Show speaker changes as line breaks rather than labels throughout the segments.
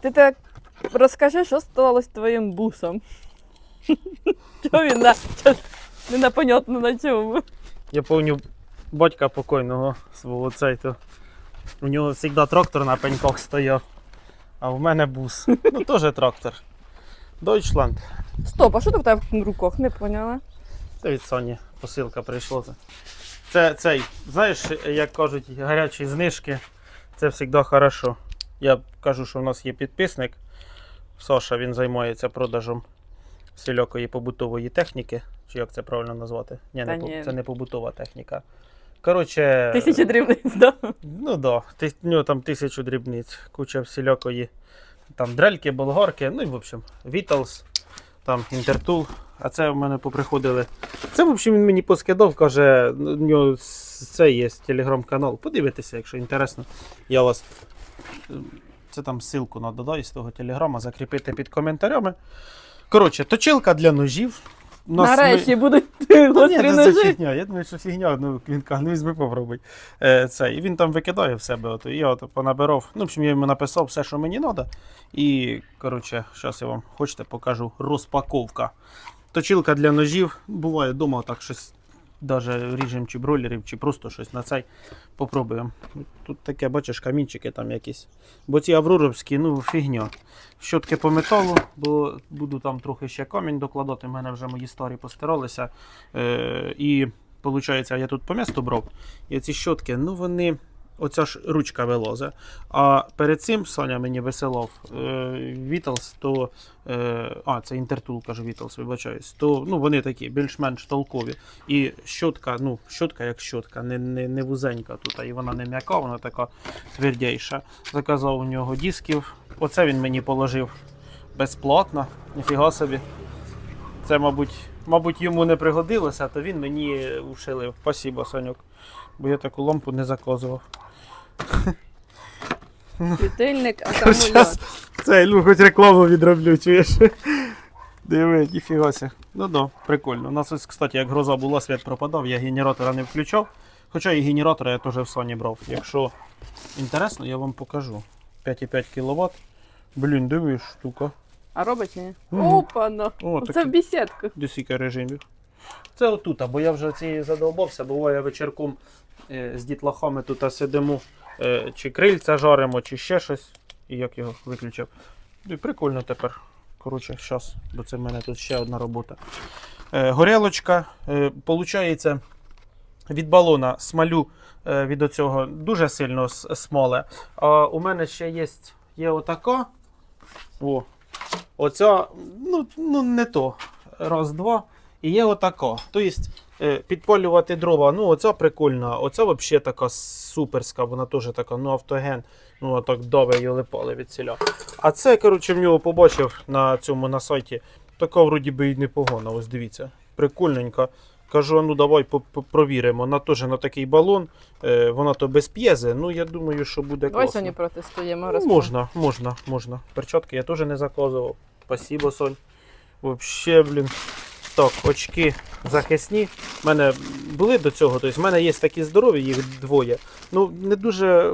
ти так розкажи, що сталося з твоїм бусом. Чого він на не непонятно на чому.
Я пам'ятаю батька покойного свого цей, то у нього завжди трактор на пеньках стояв, а в мене бус. Ну теж трактор. Deutschland.
Стоп, а що ти в тебе в руках? Не поняла.
Це від Соні посилка прийшла. Це цей, знаєш, як кажуть, гарячі знижки, це завжди хорошо. Я кажу, що в нас є підписник. Саша, він займається продажем всілякої побутової техніки. Чи як це правильно назвати? Ні, не,
ні.
це не побутова техніка. Коротше,
Тисячі дрібниць, да?
Ну да, ти, у нього там тисячу дрібниць, куча всілякої. Там дрельки, болгарки, ну і в общем, Віталс, там Інтертул. А це в мене поприходили. Це, в общем, він мені поскидав, каже, ну, у нього це є телеграм-канал. Подивитися, якщо інтересно. Я вас. Це там ссылку надо да, із того телеграма закріпити під коментарями. Коротше, точилка для ножів. Нас ми-
будуть гострі
це
ножі.
фігня. Я думаю, що фігня, ну він каже, ну візьми попробуй. Е, це, і він там викидає в себе. От, і я от понабирав. Ну, в общем, я йому написав все, що мені треба. І, коротше, зараз я вам хочете покажу розпаковка. Точилка для ножів. Буває вдома так щось. Даже ріжем чи бройлерів, чи просто щось на цей попробуємо. Тут таке, бачиш, камінчики там якісь. Бо ці авроровські, ну, фігня. Щотки по металу, бо буду там трохи ще камінь докладати. У мене вже мої старі постиралися. Е, і виходить, я тут по місту брав. І ці щотки, ну вони. Оця ж ручка вилозе. А перед цим Соня мені висилав е, Вітлс, то. Е, а, це інтертул, кажу Вітлс, вибачаюсь. То ну, вони такі більш-менш толкові. І щотка, ну, щотка як щотка, не, не, не вузенька тут, і вона не м'яка, вона така твердіша. Заказав у нього дисків. Оце він мені положив безплатно. Ніфіга собі. Це, мабуть, мабуть, йому не пригодилося, то він мені ушилив. Спасибо, Санюк. Бо я таку лампу не заказував.
Світильник, акумулятор.
Це, ну, хоч рекламу відроблю, чуєш? Диви, ніфігася. Ну да, прикольно. У нас ось, кстати, як гроза була, світ пропадав, я генератора не включав. Хоча і генератора я теж в Sony брав. Якщо інтересно, я вам покажу. 5,5 кВт. Блін, диви, штука.
А робить ні?
Мгм.
Опа, ну.
О,
Це в бесідку.
Десіка режимів. Це отут, бо я вже цією задовбався, буває вечірком е, з дітлахами тут сидимо, чи крильця жаримо, чи ще щось. І як його виключив. Ну, І прикольно тепер. Коротше, зараз, бо це в мене тут ще одна робота. Е, горелочка. Е, получається, від балона смалю е, від оцього дуже сильно смоле. А у мене ще є, є отака. О, оця, ну, ну не то. Раз, два. І є отака. Тобто е, підпалювати дрова, ну оця прикольна, оця взагалі така суперська, вона теж така, ну автоген. Ну, а так даве її липали від ціля. А це, коротше, в нього побачив на цьому на сайті. Така вроді би і непогана. Ось дивіться. Прикольненька. Кажу, а ну давай провіримо. Вона теж на такий балон. Е, вона то без п'єзи. Ну я думаю, що буде класно.
сьогодні протестуємо.
Ну, можна, можна, можна. Перчатки я теж не заказував. Спасибо, Сонь. Вообще, блін. Так, очки захисні. У мене були до цього, тобто в мене є такі здорові, їх двоє. Ну, не дуже, е,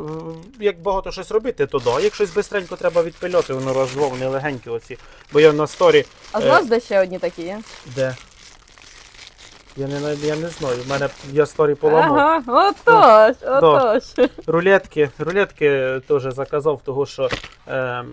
як багато щось робити, то да. Як щось бистренько треба відпиляти, воно раз-два, вони легенькі оці. Бо я на сторі.
А
Е.
знаєш, де ще одні такі є?
Де? Я не, знаю- я не знаю. У мене я сторі поламав.
Ага, отож, отож.
Рулетки, рулетки теж заказав, того що е,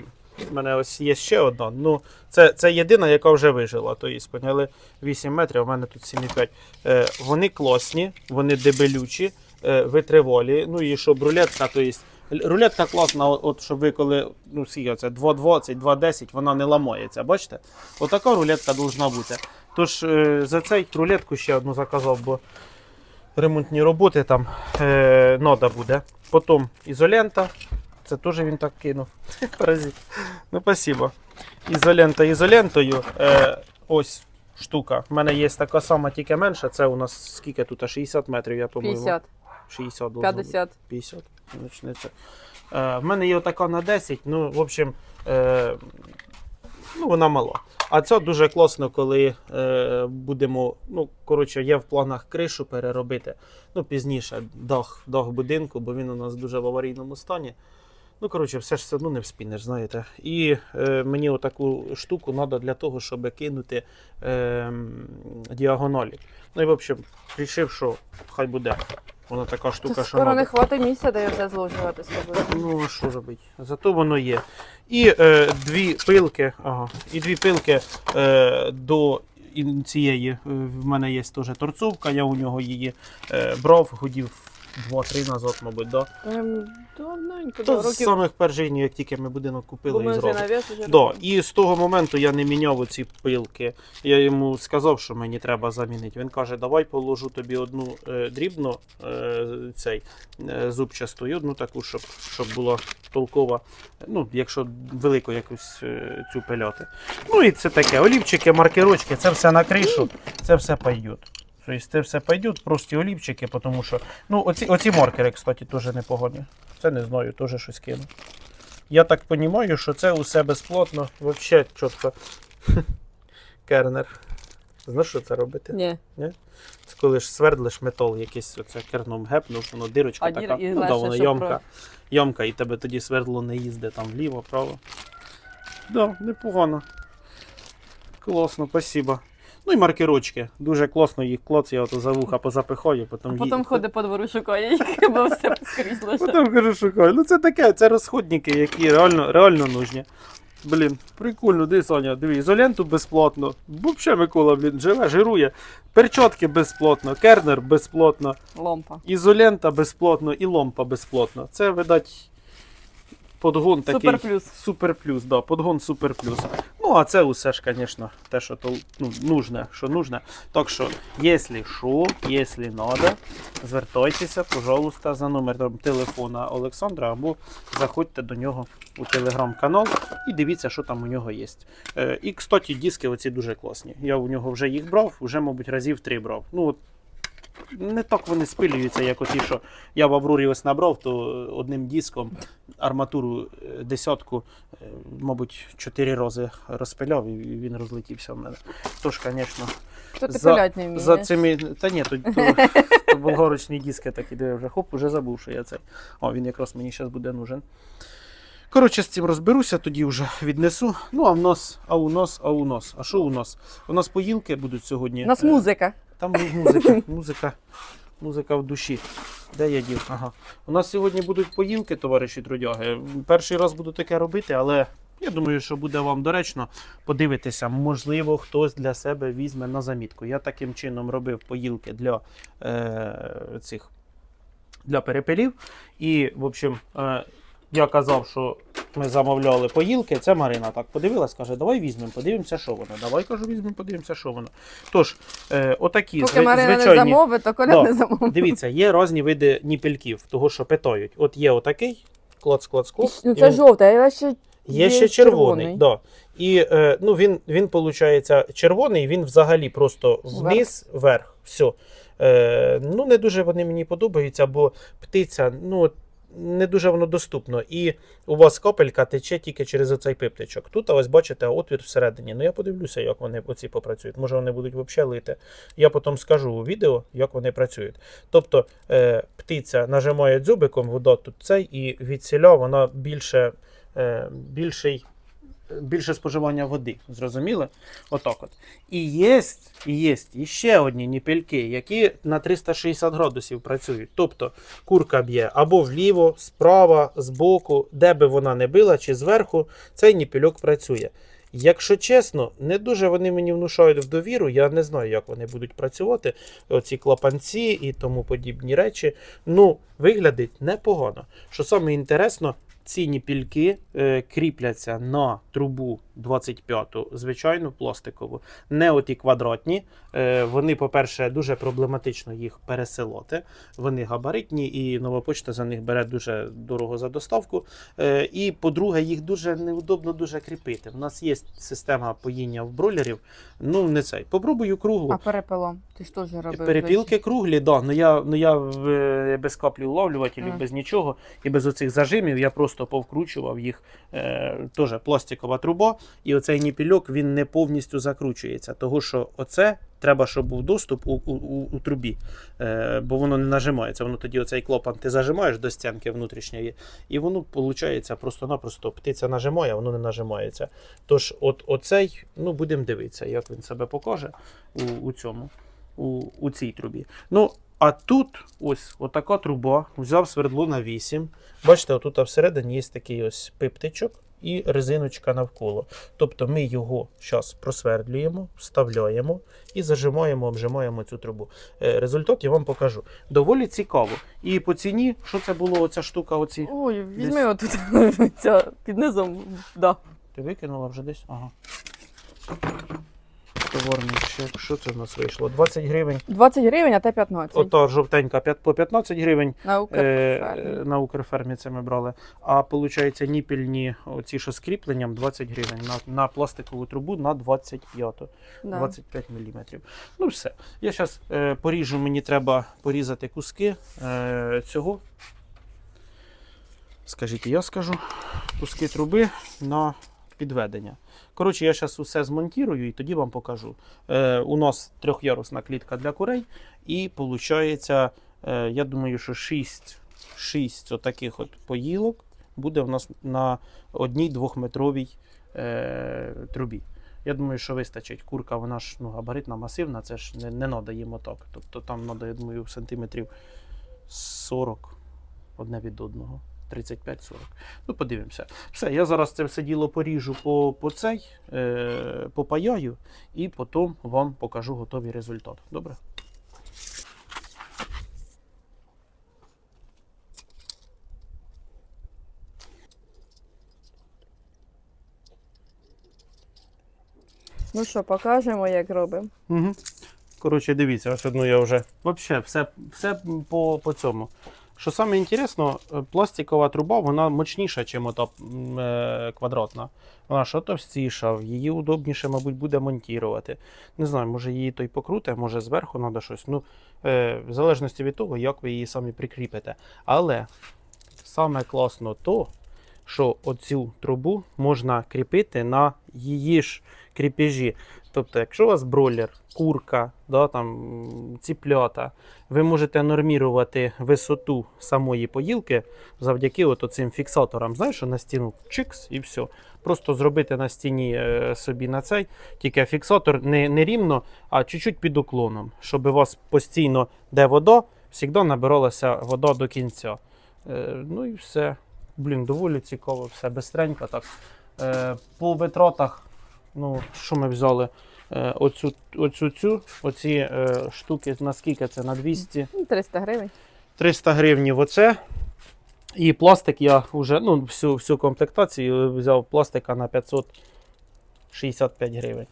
в мене ось є ще одна. Ну, це, це єдина, яка вже вижила. То є, поняли 8 метрів, в мене тут 7,5. Е, вони класні, вони дебелючі, е, витривалі. Ну і щоб рулетка, то є. Рулетка класна, от, щоб ви коли ну, це 2,20, 2,10, вона не ламається. Бачите? Отака рулетка должна бути. Тож е, за цей рулетку ще одну заказав, бо ремонтні роботи там е, нода буде. Потім ізолента. Це теж він так кинув. Паразит. Ну, спасибо. Ізолента ізолентою. Е, ось штука. У мене є така сама, тільки менша. Це у нас скільки тут? 60 метрів, я по-моєму.
50,
60 должно бути.
50.
50. Почнеться. Е, в мене є така на 10, ну, в общем, е, ну, вона мала. А це дуже класно, коли е, будемо. Ну, коротше, є в планах кришу переробити. Ну, пізніше дах, дах будинку, бо він у нас дуже в аварійному стані. Ну, коротше, все ж все одно не вспінеш, знаєте. І е, мені отаку штуку треба для того, щоб кинути е, діагоналі. Ну і в общем, рішив, що хай буде. Вона така штука, що
скоро не хватить місця, де все зложувати з тобою.
Ну, а що робити? Зато воно є. І е, дві пилки, ага, і дві пилки е, до цієї. е, В мене є теж торцовка, я у нього її е, брав, годів 2-3 назад, мабуть, да.
Ем, Давненько,
То
да,
з
років.
самих перших днів, як тільки ми будинок купили і зробили. Да, і з того моменту я не міняв оці пилки. Я йому сказав, що мені треба замінити. Він каже, давай положу тобі одну е, дрібну е, цей, е, зубчасту і одну таку, щоб, щоб була толкова. Ну, якщо велику якусь е, цю пиляти. Ну і це таке. Олівчики, маркерочки, це все на кришу, це все пойдет. Тобто це все пойдет, прості олівчики, тому що. Ну, оці, оці маркери, кстати, теж непогані. Це не знаю, теж щось кину. Я так розумію, що це усе безплатно. Взагалі чітко. Кернер. Знаєш, що це робити?
Ні.
Це коли ж свердлиш метал, якийсь оце керном гепнув, воно дирочка
А
така. ну, да, воно
що
ямка,
про-
ямка, і тебе тоді свердло не їздить там вліво, право. Да, непогано. Класно, спасибо. Ну і маркерочки. Дуже класно їх клоц, я ото за вуха позапихаю, потім
А потім ходить по двору шукає їх, бо все скрізь лише.
Потім кажу, шукаю. Ну це таке, це розходники, які реально, реально нужні. Блін, прикольно, диви, Саня, диви, ізоленту безплатно. Взагалі Микола, блін, живе, жирує. Перчотки безплатно, кернер безплатно,
Ломпа.
ізолента безплатно і ломпа безплатно. Це, видать, подгон такий.
Супер плюс.
Супер плюс, да, подгон супер плюс. Ну, а це усе ж, звісно, те, що то, ну, нужне, що нужне. Так що, якщо що, якщо надо, звертайтеся, пожалуйста, за номером телефона Олександра або заходьте до нього у телеграм-канал і дивіться, що там у нього є. Е, і, кстати, диски оці дуже класні. Я у нього вже їх брав, вже, мабуть, разів три брав. Ну, от, не так вони спилюються, як оті, що я в Аврорі ось набрав, то одним диском арматуру е, десятку, е, мабуть, чотири рази розпиляв і він розлетівся в мене. Тож, звісно,
ти
За-
пилять не вмієш?
за цими. Та ні, то, то, то болгарочні диски такі, де вже хоп, вже забув, що я цей. О, він якраз мені зараз буде нужен. Коротше, з цим розберуся, тоді вже віднесу. Ну, а в нас, а у нас, а у нас. А що у нас? У нас поїлки будуть сьогодні.
У нас
Е,
музика.
Там музика, музика, музика в душі. Де я дів? Ага. У нас сьогодні будуть поїлки, товариші трудяги. Перший раз буду таке робити, але я думаю, що буде вам доречно подивитися. Можливо, хтось для себе візьме на замітку. Я таким чином робив поїлки для е, цих для перепелів. І, в общем, е, я казав, що ми замовляли поїлки. Це Марина так подивилась, каже, давай візьмемо, подивимося, що воно. Давай кажу, візьмемо, подивимося, що воно. Тож, е, отакі
Поки
зви-
Марина не
звичайні.
замовить, то Коля
Да.
не замовить.
Дивіться, є різні види ніпельків, того, що питають. От є отакий, клоц, клоц, клоц.
Ну це
він-
жовте, а ще
Є ще червоний. Да. І е, ну, він, він, виходить, червоний, він взагалі просто вниз, вверх. Все. Е, ну, не дуже вони мені подобаються, бо птиця, ну, от не дуже воно доступно. І у вас капелька тече тільки через оцей пиптичок. Тут, ось бачите, отвір всередині. Ну я подивлюся, як вони оці попрацюють. Може вони будуть взагалі лити. Я потім скажу у відео, як вони працюють. Тобто е, птиця нажимає дзюбиком, вода тут цей, і від ціля вона більше, е, більший, більше споживання води. Зрозуміли? Отак от. І є, і є іще одні ніпельки, які на 360 градусів працюють. Тобто курка б'є або вліво, справа, збоку, де би вона не била, чи зверху, цей ніпельок працює. Якщо чесно, не дуже вони мені внушають в довіру. Я не знаю, як вони будуть працювати, оці клапанці і тому подібні речі. Ну, виглядить непогано. Що саме інтересно, ці ніпільки е, кріпляться на трубу 25-ту, звичайну пластикову, не оті квадратні. Е, вони, по-перше, дуже проблематично їх пересилати. Вони габаритні, і нова почта за них бере дуже дорого за доставку. Е, і, по-друге, їх дуже неудобно дуже кріпити. У нас є система поїння в бройлерів. Ну, не цей. Попробую круглу.
А перепелом. Ти ж теж робив.
Перепілки круглі, да. Ну я, ну я в- без каплі улавлювателів,
Мгм.
без нічого. І без оцих зажимів я просто повкручував їх. Е, теж пластикова труба. І оцей ніпільок він не повністю закручується. Того що оце треба, щоб був доступ у, у, у, трубі, е, бо воно не нажимається. Воно тоді оцей клапан ти зажимаєш до стінки внутрішньої, і воно виходить просто-напросто птиця нажимає, а воно не нажимається. Тож, от оцей, ну будемо дивитися, як він себе покаже у, у цьому, у, у цій трубі. Ну, а тут ось отака труба, взяв свердло на 8. Бачите, отут всередині є такий ось пиптичок і резиночка навколо. Тобто ми його зараз просвердлюємо, вставляємо і зажимаємо, обжимаємо цю трубу. Е, Результат я вам покажу. Доволі цікаво. І по ціні, що це було, оця штука, оці.
Ой, візьми
Десь.
отут ця під низом. Да.
Ти викинула вже десь? Ага. Товарний чек. Що це в нас вийшло? 20 гривень.
20 гривень, а те 15.
Ото жовтенька по 15 гривень.
На
Е,
Укрфермі.
на Укрфермі це ми брали. А виходить, ніпільні, оці що з кріпленням 20 гривень. На, на пластикову трубу на 25,
Да.
25 мм. Ну все. Я зараз е, поріжу, мені треба порізати куски е, цього. Скажіть, я скажу. Куски труби на підведення. Коротше, я зараз усе змонтірую і тоді вам покажу. Е, у нас трьохярусна клітка для курей, і виходить, е, я думаю, що 6, 6 отаких от поїлок буде в нас на одній двохметровій е, трубі. Я думаю, що вистачить. Курка, вона ж ну, габаритна, масивна, це ж не, не треба їм отак. Тобто там треба, я думаю, сантиметрів 40 одне від одного. 35-40. Ну, подивимося. Все, я зараз це все діло поріжу по, по цей, е, попаяю, і потім вам покажу готовий результат. Добре?
Ну що, покажемо, як робимо.
Угу. Коротше, дивіться, ось одну я вже. Взагалі, все, все по, по цьому. Що саме інтересно, е, пластикова труба вона мощніша, ніж ота е, квадратна. Вона що товстіша, її удобніше, мабуть, буде монтувати. Не знаю, може її той покруте, може зверху треба щось. Ну, е, в залежності від того, як ви її самі прикріпите. Але саме класно то, що оцю трубу можна кріпити на її ж кріпежі. Тобто, якщо у вас бройлер, курка, да, там, ціплята, ви можете нормірувати висоту самої поїлки завдяки от цим фіксаторам. Знаєш, що на стіну чикс і все. Просто зробити на стіні е, собі на цей, тільки фіксатор не, не рівно, а чуть-чуть під уклоном, щоб у вас постійно, де вода, завжди набиралася вода до кінця. Е, ну і все. Блін, доволі цікаво, все бистренько так. Е, по витратах, ну, що ми взяли? Е, оцю, оцю цю, оці е, штуки, наскільки це? На 200?
Ну, 300 гривень.
300 гривень оце. І пластик я вже, ну, всю, всю комплектацію взяв пластика на 565 гривень.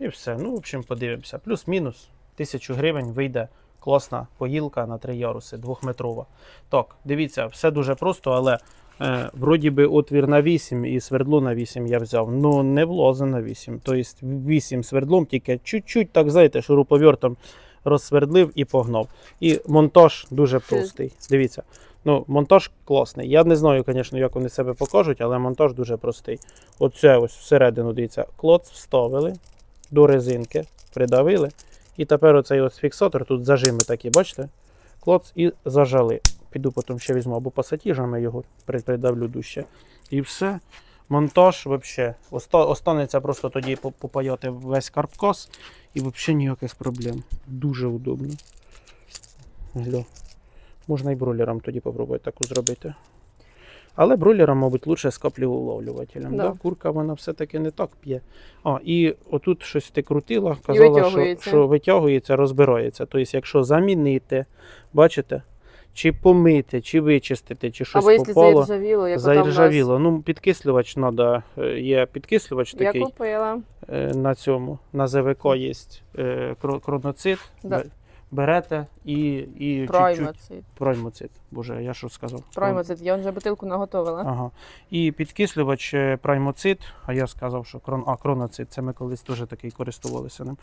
І все. Ну, в общем, подивимося. Плюс-мінус 1000 гривень вийде класна поїлка на 3 яруси, двохметрова. Так, дивіться, все дуже просто, але е, вроді би отвір на 8 і свердло на 8 я взяв. Ну, не влазить на 8. Тобто 8 свердлом, тільки чуть-чуть, так знаєте, шуруповертом розсвердлив і погнав. І монтаж дуже простий. Дивіться. Ну, монтаж класний. Я не знаю, звісно, як вони себе покажуть, але монтаж дуже простий. Оце ось всередину, дивіться, клоц вставили до резинки, придавили. І тепер оцей ось фіксатор, тут зажими такі, бачите? Клоц і зажали. Піду потім ще візьму або пасатіжами його придавлю дужче. І все. Монтаж взагалі. Останеться просто тоді попаяти весь каркас і взагалі ніяких проблем. Дуже удобно. Гля. Можна і бройлером тоді попробувати таку зробити. Але бройлером, мабуть, лучше з каплеуловлювателем.
Да.
Да. Курка вона все-таки не так п'є. А, і отут щось ти крутила, казала, що, що витягується, розбирається. Тобто, якщо замінити, бачите, чи помити, чи вичистити, чи щось
Або якщо
попало,
заіржавіло, як
заіржавіло. Ну, підкислювач треба. Є підкислювач
Я
такий
купила.
е, на цьому. На ЗВК є е, кро- кроноцит.
Да.
Бе- Берете і, і чуть-чуть
Праймоцит.
проймоцит. Боже, я що сказав?
Праймоцит. Я вже бутилку наготовила.
Ага. І підкислювач е, праймоцит, а я сказав, що крон... а, кроноцит, це ми колись теж такий користувалися ним.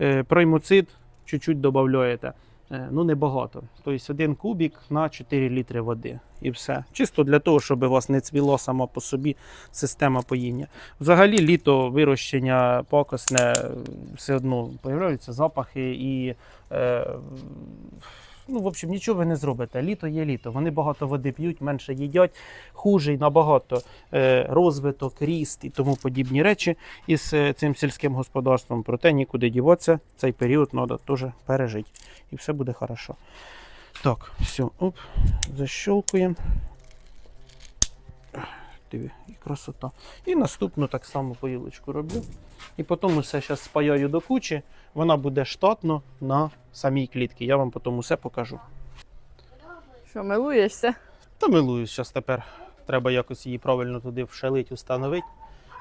Е, праймоцит чуть-чуть додаєте. Е, Ну, небагато. Тобто один кубік на 4 літри води. І все. Чисто для того, щоб у вас не цвіло сама по собі система поїння. Взагалі, літо вирощення пакосне все одно появляються запахи і. Е, Ну, в общем, нічого ви не зробите. Літо є літо. Вони багато води п'ють, менше їдять, хуже й набагато е, розвиток, ріст і тому подібні речі із е, цим сільським господарством. Проте нікуди діватися, цей період треба теж пережити. І все буде хорошо. Так, все, оп, защелкуємо. Диви, і красота. І наступну так само поїлочку роблю. І потім усе зараз спаяю до кучі. Вона буде штатно на самій клітці. Я вам потім усе покажу.
Що, милуєшся?
Та милуюсь, зараз тепер треба якось її правильно туди вшалить, установити.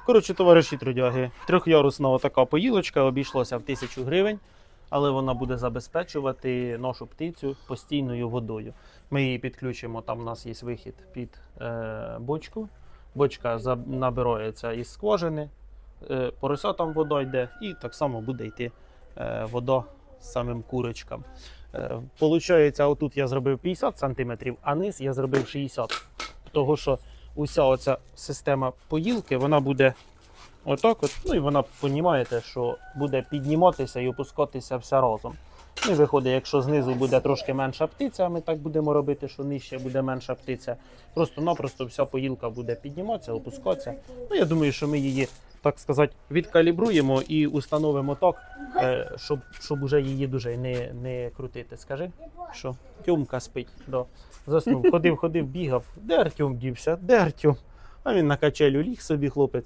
Коротше, товариші трудяги, трьохярусна така поїлочка обійшлася в тисячу гривень, але вона буде забезпечувати нашу птицю постійною водою. Ми її підключимо, там у нас є вихід під е, бочку. Бочка набирається із скважини, е, порося там вода йде, і так само буде йти е, вода самим курочкам. Е, Получається, отут я зробив 50 см, а низ я зробив 60 Того, що уся оця система поїлки, вона буде отак от, ну і вона, розумієте, що буде підніматися і опускатися вся разом. І виходить, якщо знизу буде трошки менша птиця, ми так будемо робити, що нижче буде менша птиця, просто-напросто вся поїлка буде підніматися, опускатися. Ну, я думаю, що ми її, так сказати, відкалібруємо і установимо так, е, щоб, щоб уже її дуже не, не крутити. Скажи, що Тьомка спить. Да. Заснув, ходив, ходив, бігав. Де Артем дівся? Де Артем? А він на качелю ліг собі, хлопець.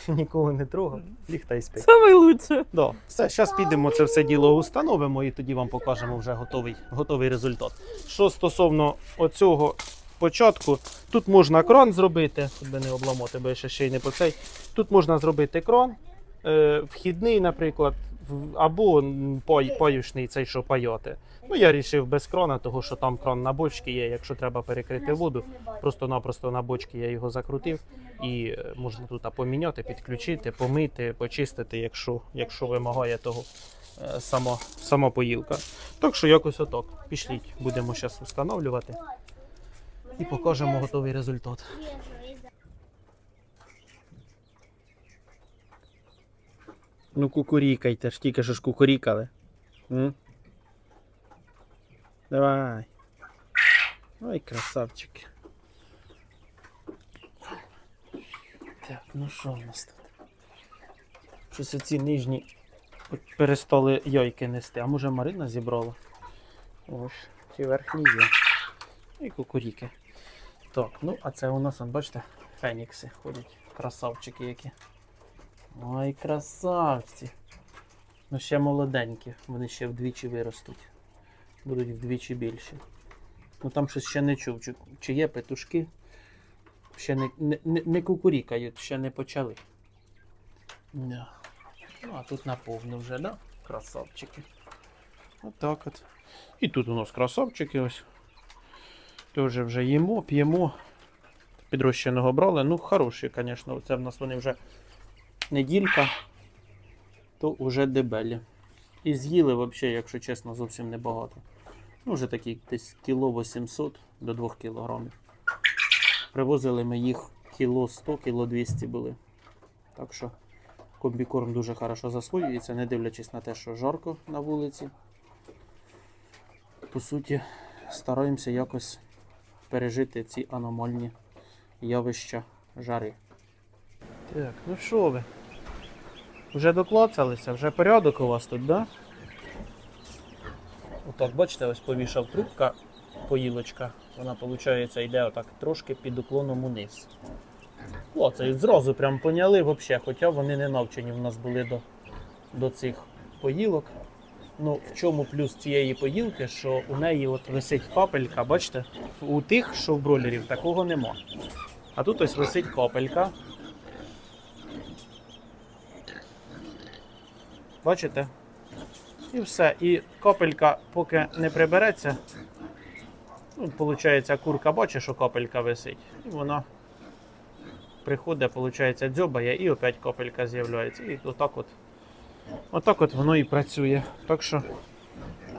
Нікого не трогав, ліг та й спить.
Саме лучше.
Да. Все, зараз підемо це все діло установимо і тоді вам покажемо вже готовий, готовий результат. Що стосовно оцього початку, тут можна кран зробити, щоб не обламати, бо я ще ще й не по цей. Тут можна зробити кран, е, вхідний, наприклад, або пай, паюшний цей, що пайоти. Ну, я вирішив без крана, тому що там кран на бочці є, якщо треба перекрити воду. Просто-напросто на бочці я його закрутив і е, можна тут поміняти, підключити, помити, почистити, якщо, якщо вимагає того е, сама, сама поїлка. Так що якось отак. Пішліть, будемо зараз встановлювати і покажемо готовий результат. Ну, кукурікайте ж, тільки що ж кукурікали. М? Давай. Ой, красавчики. Так, ну що в нас тут? Щось оці нижні перестали яйки нести. А може Марина зібрала? Ось, ці верхні є. І кукуріки. Так, ну а це у нас, бачите, фенікси ходять. Красавчики які. Ой, красавці. Ну ще молоденькі, вони ще вдвічі виростуть. Будуть вдвічі більші. Ну там щось ще не чув, чи, чи є петушки. Ще не, не, не, не кукурікають, ще не почали. Да. Ну, а тут наповну вже, да? Красавчики. Отак от. І тут у нас красавчики ось. Теж вже їмо, п'ємо. Підрощеного брали. Ну, хороші, звісно. Це в нас вони вже неділька, то вже дебелі. І з'їли взагалі, якщо чесно, зовсім небагато. Ну, вже такі десь кіло 800 до 2 кілограмів. Привозили ми їх кіло 100, кіло 200 були. Так що комбікорм дуже хорошо засвоюється, не дивлячись на те, що жарко на вулиці. По суті, стараємося якось пережити ці аномальні явища жари. Так, ну що ви? Вже доклацалися, вже порядок у вас тут, да? Отак, бачите, ось повішав трубка, поїлочка. Вона, виходить, йде отак трошки під уклоном униз. Клацають, зразу прям поняли взагалі, хоча вони не навчені в нас були до, до цих поїлок. Ну, в чому плюс цієї поїлки, що у неї от висить капелька, бачите? У тих, що в бройлерів, такого нема. А тут ось висить капелька. Бачите? І все. І капелька, поки не прибереться, ну, курка бачить, що капелька висить. І вона приходить, виходить, дзьобає, і опять капелька з'являється. І отак от, отак от воно і працює. Так що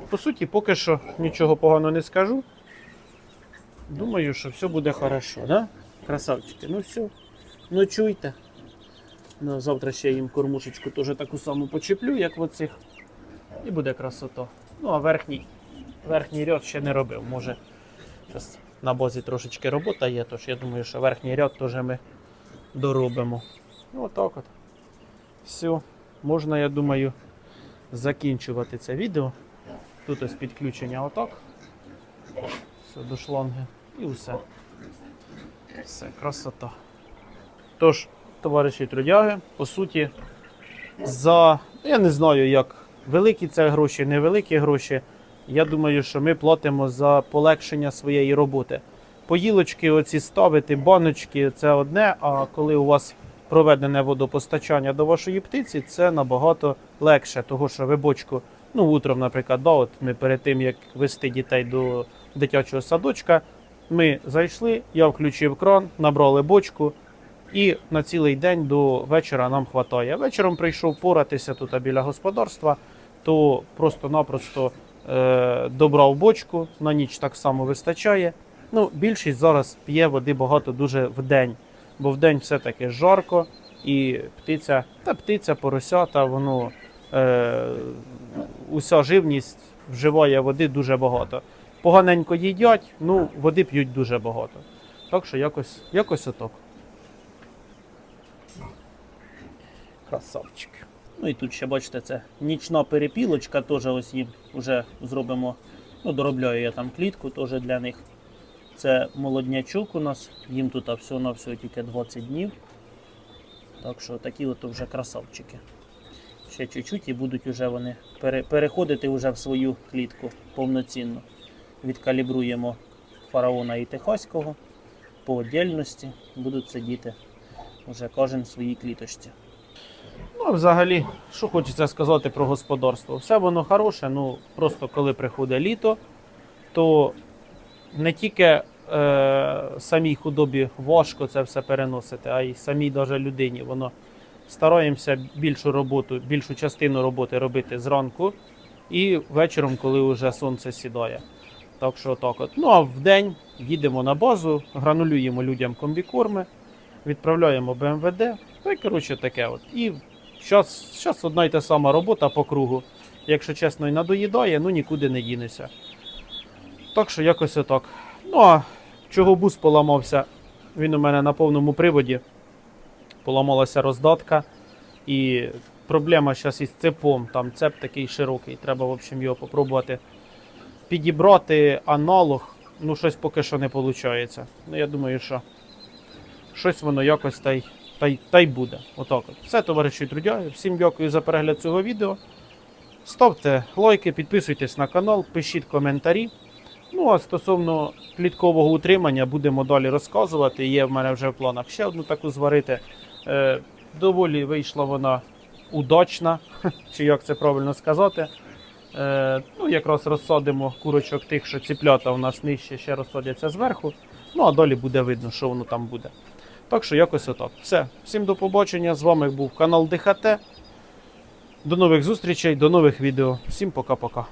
по суті, поки що нічого поганого не скажу. Думаю, що все буде хорошо, да? Красавчики, ну все. Ночуйте. Ну, завтра ще їм кормушечку теж таку саму почеплю, як в оцих. І буде красота. Ну, а верхній, верхній ряд ще не робив. Може, зараз на базі трошечки робота є, тож я думаю, що верхній ряд теж ми доробимо. Ну, отак от. Все. Можна, я думаю, закінчувати це відео. Тут ось підключення отак. Все, до шланги. І все. Все, красота. Тож, товариші трудяги, по суті, за. Я не знаю, як великі це гроші, невеликі гроші. Я думаю, що ми платимо за полегшення своєї роботи. Поїлочки, оці ставити, баночки це одне, а коли у вас проведене водопостачання до вашої птиці, це набагато легше, того що ви бочку, ну утром, наприклад, да, от ми перед тим як вести дітей до дитячого садочка, ми зайшли, я включив кран, набрали бочку, і на цілий день до вечора нам хватає. Вечором прийшов поратися тут біля господарства, то просто-напросто е, добрав бочку, на ніч так само вистачає. Ну, більшість зараз п'є води багато дуже в день, бо в день все-таки жарко, і птиця, та птиця, поросята, воно е, уся живність вживає води дуже багато. Поганенько їдять, ну води п'ють дуже багато. Так що якось, якось отак. Красавчик. Ну і тут ще бачите, це нічна перепілочка, теж ось їм вже зробимо. Ну, доробляю я там клітку теж для них. Це молоднячок у нас, їм тут всього на всього тільки 20 днів. Так що такі от вже красавчики. Ще чуть-чуть і будуть вже вони пере- переходити вже в свою клітку повноцінно. Відкалібруємо фараона і техаського по отдельності. Будуть сидіти вже кожен в своїй кліточці. Ну, взагалі, що хочеться сказати про господарство? Все воно хороше, ну просто коли приходить літо, то не тільки е, самій худобі важко це все переносити, а й самій даже людині. Воно стараємося більшу роботу, більшу частину роботи робити зранку і вечором, коли вже сонце сідає. Так що так от. Ну а в день їдемо на базу, гранулюємо людям комбікорми, відправляємо БМВД. Ну і коротше таке от. І зараз одна й та сама робота по кругу. Якщо чесно, і надоїдає, ну нікуди не дінеся. Так що якось отак. Ну а чого бус поламався? Він у мене на повному приводі. Поламалася роздатка. І проблема зараз із цепом. Там цеп такий широкий. Треба, в общем, його попробувати підібрати аналог. Ну, щось поки що не виходить. Ну, я думаю, що щось воно якось та й, та й, та й буде. Отак от. Все, товариші трудяги. Всім дякую за перегляд цього відео. Ставте лайки, підписуйтесь на канал, пишіть коментарі. Ну а стосовно кліткового утримання будемо далі розказувати. Є в мене вже в планах ще одну таку зварити. Е, доволі вийшла вона удачна, чи як це правильно сказати. Е, ну, якраз розсадимо курочок тих, що ціплята у нас нижче, ще розсадяться зверху. Ну а далі буде видно, що воно там буде. Так що якось отак. Все. Всім до побачення. З вами був канал ДХТ. До нових зустрічей, до нових відео. Всім пока-пока.